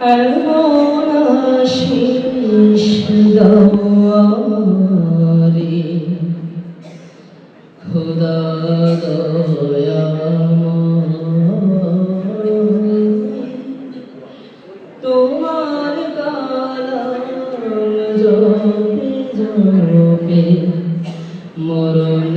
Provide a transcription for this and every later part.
এমন আশিস দয়ারে। খোদা তোমার কালাম জপে জপে মরণ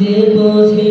যে বোঝে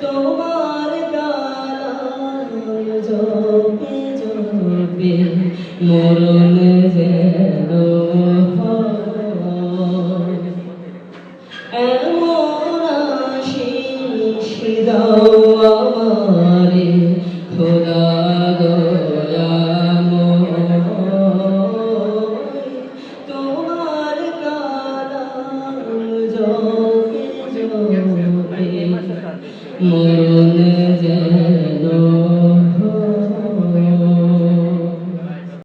তোমার গান জপে জপে মরণ মনে যেন